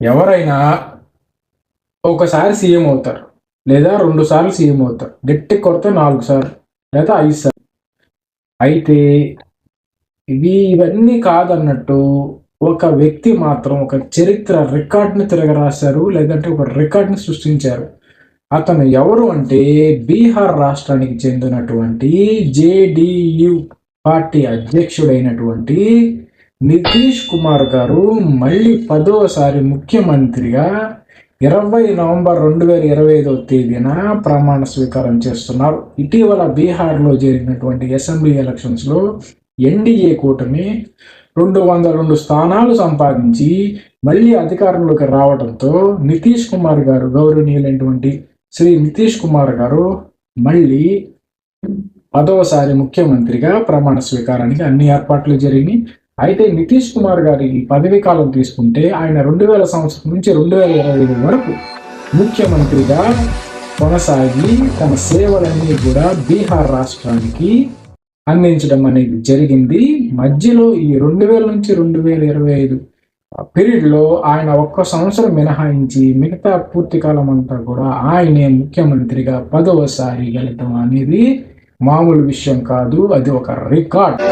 ఎవరైనా ఒకసారి సీఎం అవుతారు లేదా రెండు సార్లు సీఎం అవుతారు. గట్టి కొడితే నాలుగు సార్లు లేదా ఐదు సార్లు. అయితే ఇవి ఇవన్నీ కాదన్నట్టు ఒక వ్యక్తి మాత్రం ఒక చరిత్ర రికార్డ్ని తిరగరాశారు లేదంటే ఒక రికార్డ్ని సృష్టించారు. అతను ఎవరు అంటే బీహార్ రాష్ట్రానికి చెందినటువంటి జేడియు పార్టీ అధ్యక్షుడైనటువంటి నితీష్ కుమార్ గారు మళ్ళీ పదోసారి ముఖ్యమంత్రిగా ఇరవై నవంబర్ రెండు వేల ఇరవై ఐదవ తేదీన ప్రమాణ స్వీకారం చేస్తున్నారు. ఇటీవల బీహార్లో జరిగినటువంటి అసెంబ్లీ ఎలక్షన్స్లో ఎన్డీఏ కూటమి రెండు వందల రెండు స్థానాలు సంపాదించి మళ్ళీ అధికారంలోకి రావడంతో నితీష్ కుమార్ గారు గౌరవనీయులైనటువంటి శ్రీ నితీష్ కుమార్ గారు మళ్ళీ పదవసారి ముఖ్యమంత్రిగా ప్రమాణ స్వీకారానికి అన్ని ఏర్పాట్లు జరిగినాయి. అయితే నితీష్ కుమార్ గారి పదవీ కాలం తీసుకుంటే ఆయన రెండు వేల సంవత్సరం నుంచి రెండు వేల ఇరవై ఐదు వరకు ముఖ్యమంత్రిగా కొనసాగి తన సేవలన్నీ కూడా బీహార్ రాష్ట్రానికి అందించడం అనేది జరిగింది. మధ్యలో ఈ రెండు వేల నుంచి రెండు వేల ఇరవై ఐదు పీరియడ్లో ఆయన ఒక్క సంవత్సరం మినహాయించి మిగతా పూర్తి కాలం అంతా కూడా ఆయనే ముఖ్యమంత్రిగా పదవసారి గెలటం అనేది మామూలు విషయం కాదు. అది ఒక రికార్డ్.